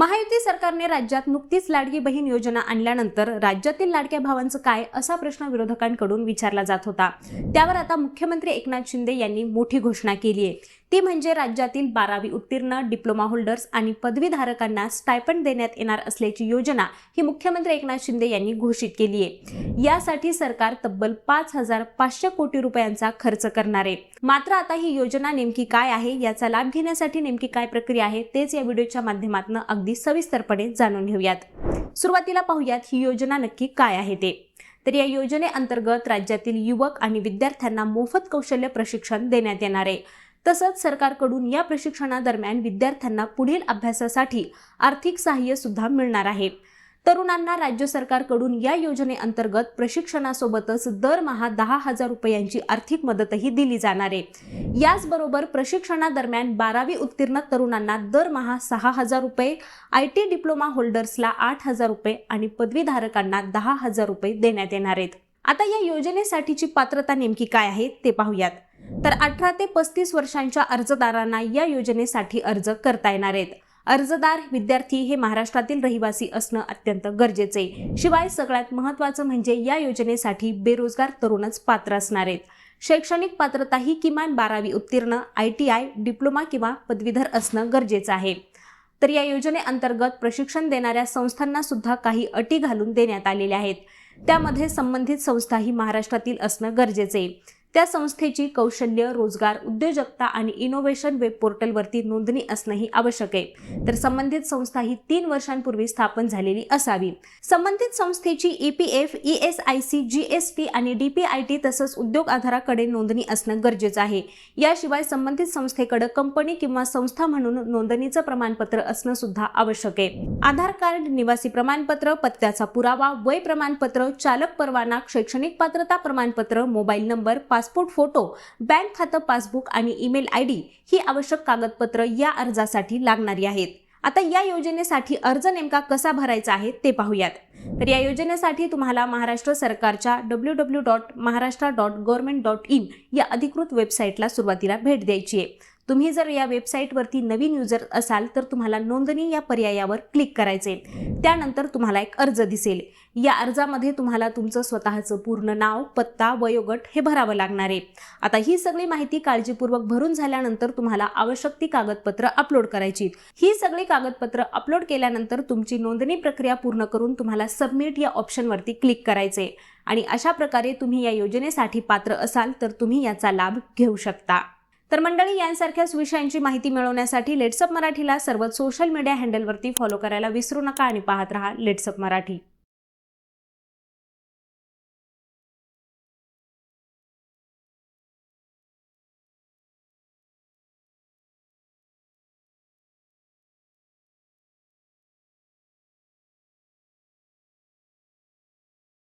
महायुती सरकारने राज्यात नुकतीच लाडकी बहीण योजना आणल्यानंतर राज्यातील लाडक्या भावांचं काय असा प्रश्न विरोधकांकडून विचारला जात होता. त्यावर आता मुख्यमंत्री एकनाथ शिंदे यांनी मोठी घोषणा केली आहे. ती म्हणजे राज्यातील बारावी उत्तीर्ण डिप्लोमा होल्डर्स आणि पदवीधारकांना स्टायपंड देण्यात येणार असल्याची योजना ही मुख्यमंत्री एकनाथ शिंदे यांनी घोषित केली आहे. यासाठी सरकार तब्बल पाच हजार पाचशे कोटी रुपयांचा खर्च करणार आहे. मात्र आता ही योजना नेमकी काय आहे? याचा लाभ घेण्यासाठी नेमकी काय प्रक्रिया आहे? तेच या व्हिडिओच्या माध्यमातून अगदी सविस्तरपणे जाणून घेऊयात. सुरुवातीला पाहूयात ही योजना नक्की काय आहे ते. तर या योजनेअंतर्गत राज्यातील युवक आणि विद्यार्थ्यांना मोफत कौशल्य प्रशिक्षण देण्यात येणार आहे. तसंच सरकारकडून या प्रशिक्षणादरम्यान विद्यार्थ्यांना पुढील अभ्यासासाठी आर्थिक सहाय्य सुद्धा मिळणार आहे. तरुणांना राज्य सरकारकडून या योजनेअंतर्गत प्रशिक्षणासोबतच दरमहा दहा हजार रुपयांची आर्थिक मदतही दिली जाणार आहे. याचबरोबर प्रशिक्षणादरम्यान बारावी उत्तीर्ण तरुणांना दरमहा सहा हजार रुपये आय टी डिप्लोमा होल्डर्सला आठ हजार रुपये आणि पदवीधारकांना दहा हजार रुपये देण्यात येणार आहेत. आता या योजनेसाठीची पात्रता नेमकी काय आहे ते पाहूयात. तर अठरा ते पस्तीस वर्षांच्या अर्जदारांना या योजनेसाठी अर्ज करता येणार आहेत. अर्जदार विद्यार्थी हे महाराष्ट्रातील रहिवासी असणं अत्यंत गरजेचे आहे. शिवाय सगळ्यात महत्त्वाचं म्हणजे या योजनेसाठी बेरोजगार तरुणच पात्र असणार आहेत. शैक्षणिक पात्रता ही किमान बारावी उत्तीर्ण आय टी आय डिप्लोमा किंवा पदवीधर असणं गरजेचं आहे. तर या योजनेअंतर्गत प्रशिक्षण देणाऱ्या संस्थांना सुद्धा काही अटी घालून देण्यात आलेल्या आहेत. त्यामध्ये संबंधित संस्था ही महाराष्ट्रातील असणं गरजेचे आहे. त्या संस्थेची कौशल्य रोजगार उद्योजकता आणि इनोव्हेशन वेब पोर्टलवरती नोंदणी असणंही आवश्यक आहे. तर संबंधित संस्था ही तीन वर्षांपूर्वी स्थापन झालेली असावी. संबंधित संस्थेची E P F E S I C G S T आणि डी पी आय टी तसंच उद्योग आधाराकडे नोंदणी असणं गरजेचं आहे. याशिवाय संबंधित संस्थेकडे कंपनी किंवा संस्था म्हणून नोंदणीचं प्रमाणपत्र असणं सुद्धा आवश्यक आहे. आधार कार्ड निवासी प्रमाणपत्र पत्त्याचा पुरावा वय प्रमाणपत्र चालक परवाना शैक्षणिक पात्रता प्रमाणपत्र mobile number passport photo bank खातं पासबुक आणि ईमेल आय डी ही आवश्यक कागदपत्र या अर्जासाठी लागणारी आहेत. आता या योजनेसाठी अर्ज नेमका कसा भरायचा आहे ते पाहूयात. तर या योजनेसाठी तुम्हाला महाराष्ट्र सरकारच्या W W dot Maharashtra dot government dot in या अधिकृत वेबसाईटला सुरुवातीला भेट द्यायची आहे. तुम्ही जर या वेबसाईटवरती नवीन युजर असाल तर तुम्हाला नोंदणी या पर्यायावर क्लिक करायचे त्यानंतर तुम्हाला एक अर्ज दिसेल. या अर्जामध्ये तुम्हाला तुमचं स्वतःचं पूर्ण नाव पत्ता वयोगट हे भरावं लागणार आहे. आता ही सगळी माहिती काळजीपूर्वक भरून झाल्यानंतर तुम्हाला आवश्यक ती कागदपत्र अपलोड करायची ही सगळी कागदपत्र अपलोड केल्यानंतर तुमची नोंदणी प्रक्रिया पूर्ण करून तुम्हाला सबमिट या ऑप्शनवरती क्लिक करायचे आणि अशा प्रकारे तुम्ही या योजनेसाठी पात्र असाल तर तुम्ही याचा लाभ घेऊ शकता. तर मंडळी यांसारख्याच विषयांची माहिती मिळवण्यासाठी लेट्सअप मराठीला सर्व सोशल मीडिया हँडलवरती फॉलो करायला विसरू नका आणि पाहत रहा लेट्सअप मराठी.